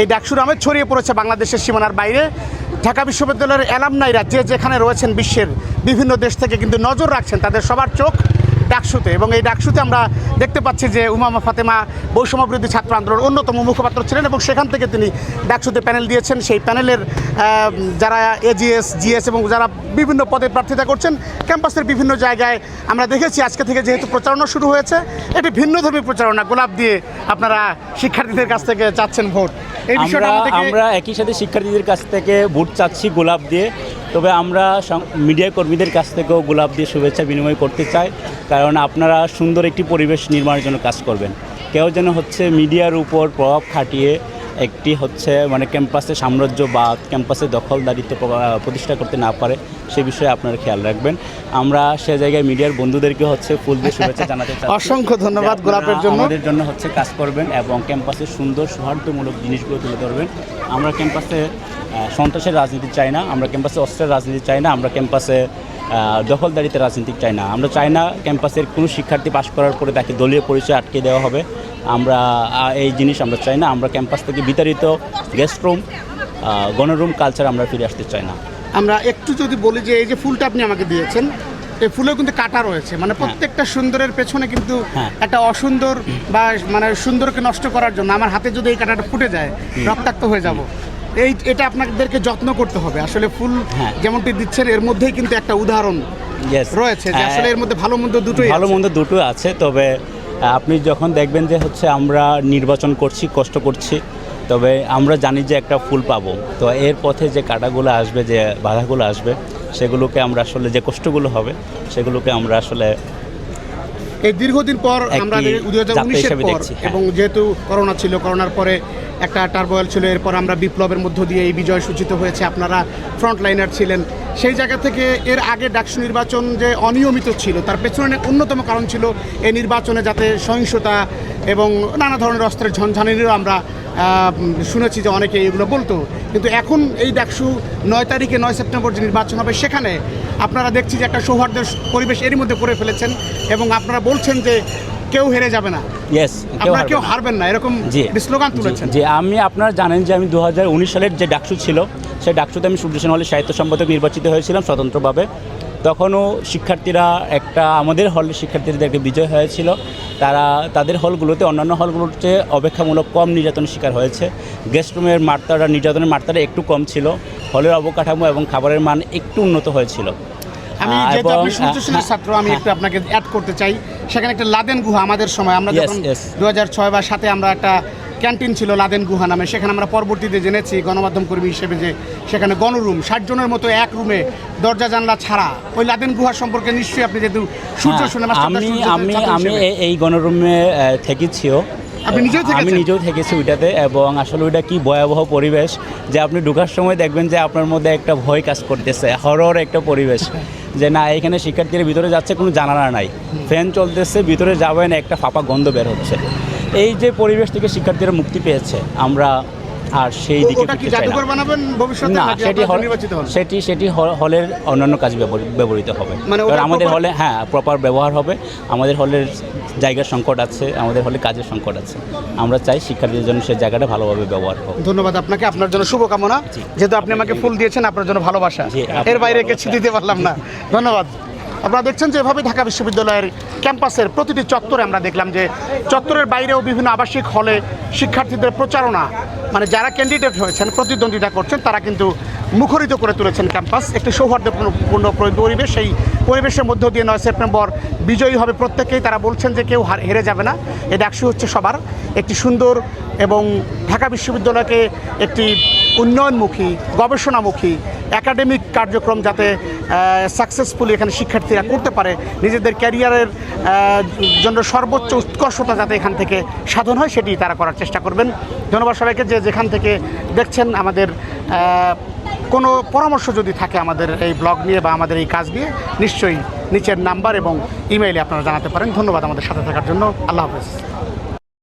এই ডাকসুর আমেজ ছড়িয়ে পড়েছে বাংলাদেশের সীমানার বাইরে। ঢাকা বিশ্ববিদ্যালয়ের অ্যালামনাইরা যে যেখানে রয়েছেন বিশ্বের বিভিন্ন দেশ থেকে কিন্তু নজর রাখছেন তাদের সবার চোখ ডাকসুতে। এবং এই ডাকসুতে আমরা দেখতে পাচ্ছি যে উমামা ফাতেমা বৈষম্য বিরোধী ছাত্র আন্দোলনের অন্যতম মুখপাত্র ছিলেন এবং সেখান থেকে তিনি ডাকসুতে প্যানেল দিয়েছেন। সেই প্যানেলের যারা এজিএস জিএস এবং যারা বিভিন্ন পদে প্রার্থিতা করছেন ক্যাম্পাসের বিভিন্ন জায়গায় আমরা দেখেছি আজকে থেকে যেহেতু প্রচারণা শুরু হয়েছে এটি ভিন্নধর্মী প্রচারণা। গোলাপ দিয়ে আপনারা শিক্ষার্থীদের কাছ থেকে চাচ্ছেন ভোট। এই বিষয়টা আমরা একই সাথে শিক্ষার্থীদের কাছ থেকে ভোট চাচ্ছি গোলাপ দিয়ে। তবে আমরা মিডিয়া কর্মীদের কাছ থেকেও গোলাপ দিয়ে শুভেচ্ছা বিনিময় করতে চাই কারণ আপনারা সুন্দর একটি পরিবেশ নির্মাণের জন্য কাজ করবেন। কেউ যেন হচ্ছে মিডিয়ার উপর প্রভাব খাটিয়ে একটি হচ্ছে মানে ক্যাম্পাসে সাম্রাজ্য বা ক্যাম্পাসে দখলদারিত্ব প্র- প্রতিষ্ঠা করতে না পারে সে বিষয়ে আপনারা খেয়াল রাখবেন। আমরা সে জায়গায় মিডিয়ার বন্ধুদেরকে হচ্ছে ফুল দিয়ে শুভেচ্ছা জানাতে চাই অসংখ্য ধন্যবাদ গোলাপের জন্য। আমাদের জন্য হচ্ছে কাজ করবেন এবং ক্যাম্পাসে সুন্দর সৌহার্দ্যমূলক জিনিসগুলো তুলে ধরবেন। আমরা ক্যাম্পাসে সন্ত্রাসের রাজনীতি চাই না আমরা ক্যাম্পাসে অস্ত্রের রাজনীতি চাই না আমরা ক্যাম্পাসে দখলদারিতে রাজনীতি চাই না। আমরা চাই না ক্যাম্পাসের কোনো শিক্ষার্থী পাশ করার পরে তাকে দলীয় পরিচয় আটকে দেওয়া হবে। আমরা এই জিনিস আমরা চাই না আমরা ক্যাম্পাস থেকে বিতাড়িত গেস্ট রুম গণরুম কালচার আমরা ফিরে আসতে চাই না। আমরা একটু যদি বলি যে এই যে ফুলটা আপনি আমাকে দিয়েছেন এই ফুলেও কিন্তু কাটা রয়েছে। মানে প্রত্যেকটা সুন্দরের পেছনে কিন্তু হ্যাঁ। একটা অসুন্দর বা মানে সুন্দরকে নষ্ট করার জন্য আমার হাতে যদি এই কাঁটাটা ফুটে যায় রক্তাক্ত হয়ে যাব। এই এটা আপনাদেরকে যত্ন করতে হবে আসলে ফুল হ্যাঁ। যেমনটি দিচ্ছেন এর মধ্যেই কিন্তু একটা উদাহরণ রয়েছে যে হ্যাঁ। আসলে এর মধ্যে ভালো মন্দ দুটোই ভালো মন্দ দুটো আছে তবে আপনি যখন দেখবেন যে হচ্ছে আমরা নির্বাচন করছি কষ্ট করছি তবে আমরা জানি যে একটা ফুল পাবো তো এর পথে যে কাটাগুলো আসবে যে বাধাগুলো আসবে সেগুলোকে আমরা আসলে যে কষ্টগুলো হবে সেগুলোকে আমরা আসলে এই দীর্ঘদিন পর আমরা দুই হাজার উনিশের পর হ্যাঁ। এবং যেহেতু করোনা ছিল করোনার পরে একটা টার্বয়েল ছিল এরপর আমরা বিপ্লবের মধ্য দিয়ে এই বিজয় সূচিত হয়েছে আপনারা ফ্রন্ট লাইনার ছিলেন সেই জায়গা থেকে এর আগে ডাকসু নির্বাচন যে অনিয়মিত ছিল তার পেছনে অন্যতম কারণ ছিল এই নির্বাচনে যাতে সহিংসতা এবং নানা ধরনের অস্ত্রের ঝনঝানিরও আমরা শুনেছি যে অনেকে এগুলো বলতো কিন্তু এখন এই ডাকসু নয় তারিখে নয় সেপ্টেম্বর যে নির্বাচন হবে সেখানে আপনারা দেখছি যে একটা সৌহার্দ্যের পরিবেশ এরই মধ্যে করে ফেলেছেন এবং আপনারা বলছেন যে কেউ হেরে যাবে না। ইয়েস আপনারা কেউ হারবেন না এরকম স্লোগান তুলেছেন। যে আমি আপনারা জানেন যে আমি দু হাজার উনিশ সালের যে ডাকসু ছিল সেই ডাকসুতে আমি সুদর্শন হলে সাহিত্য সম্পাদক নির্বাচিত হয়েছিলাম স্বতন্ত্রভাবে। তখনও শিক্ষার্থীরা একটা আমাদের হলের শিক্ষার্থীদের একটা বিজয় হয়েছিল। তারা তাদের হলগুলোতে অন্যান্য হলগুলোর চেয়ে অপেক্ষামূলক কম নির্যাতনের শিকার হয়েছে। গেস্ট রুমের মাত্রাটা নির্যাতনের মাত্রাটা একটু কম ছিল। হলের অবকাঠামো এবং খাবারের মান একটু উন্নত হয়েছিল। আমি যেহেতু আপনি সূর্যশীলের ছাত্র আমি হ্যাঁ, একটু আপনাকে অ্যাড করতে চাই। সেখানে একটা লাদেন গুহা আমাদের সময় আমরা যখন দু হাজার ছয় বা সাথে আমরা একটা ক্যান্টিন ছিল লাদেন গুহা নামে সেখানে আমরা পরবর্তীতে জেনেছি গণমাধ্যম কর্মী হিসেবে যে সেখানে গণরুম ষাট জনের মতো এক রুমে দরজা জানলা ছাড়া। ওই লাদেন গুহা সম্পর্কে নিশ্চয়ই আপনি যেহেতু সূর্য হ্যাঁ, শুনে আমি আমি আমি এই গণরুমে থেকেছিও। আমি নিজেও থেকেছি ওইটাতে এবং আসলে ওইটা কি ভয়াবহ পরিবেশ যে আপনি ঢুকার সময় দেখবেন যে আপনার মধ্যে একটা ভয় কাজ করতেছে হরর একটা পরিবেশ। যে না এখানে শিক্ষার্থীরা ভিতরে যাচ্ছে কোনো জানালা নাই। ফ্যান চলতেছে ভিতরে যাবেন একটা ফাঁপা গন্ধ বের হচ্ছে। এই যে পরিবেশ থেকে শিক্ষার্থীরা মুক্তি পেয়েছে আমরা আর সেই দিকে বানাবেন ভবিষ্যতে না সেটি সেটি সেটি হল- হলের অন্যান্য কাজে ব্যবহৃ- ব্যবহৃত হবে। মানে কারণ আমাদের হলে হ্যাঁ প্রপার ব্যবহার হবে। আমাদের হলের জায়গার সংকট আছে আমাদের হলে কাজের সংকট আছে। আমরা চাই শিক্ষার্থীদের জন্য সেই জায়গাটা ভালোভাবে ব্যবহার হোক। ধন্যবাদ আপনাকে আপনার জন্য শুভকামনা। যেহেতু আপনি আমাকে ফুল দিয়েছেন আপনার জন্য ভালোবাসা। এর বাইরে। কিছু দিতে পারলাম না। ধন্যবাদ। আপনারা দেখছেন যে এভাবে ঢাকা বিশ্ববিদ্যালয়ের ক্যাম্পাসের প্রতিটি চত্বরে আমরা দেখলাম যে চত্বরের বাইরেও বিভিন্ন আবাসিক হলে শিক্ষার্থীদের প্রচারণা মানে যারা ক্যান্ডিডেট হয়েছেন, প্রতিদ্বন্দ্বিতা করছেন, তারা কিন্তু মুখরিত করে তুলেছেন ক্যাম্পাস। একটি সৌহার্দ্যপূর্ণ পরিবেশ, সেই পরিবেশের মধ্য দিয়ে নয় সেপ্টেম্বর বিজয়ী হবে প্রত্যেকেই তারা বলছেন যে কেউ হার- যাবে না। এই ডাকসু হচ্ছে সবার। একটি সুন্দর এবং ঢাকা বিশ্ববিদ্যালয়কে একটি উন্নয়নমুখী, গবেষণামুখী একাডেমিক কার্যক্রম যাতে সাকসেসফুলি এখানে শিক্ষার্থীরা করতে পারে, নিজেদের ক্যারিয়ারের জন্য সর্বোচ্চ উৎকর্ষতা যাতে এখান থেকে সাধন হয়, সেটি তারা করার চেষ্টা করবেন। ধন্যবাদ সবাইকে যে যেখান থেকে দেখছেন আমাদের কোনো পরামর্শ যদি থাকে আমাদের এই ব্লগ নিয়ে বা আমাদের এই কাজ নিয়ে, নিশ্চয়ই নিচের নাম্বার এবং ইমেইলে আপনারা জানাতে পারেন। ধন্যবাদ আমাদের সাথে থাকার জন্য। আল্লাহ হাফেজ।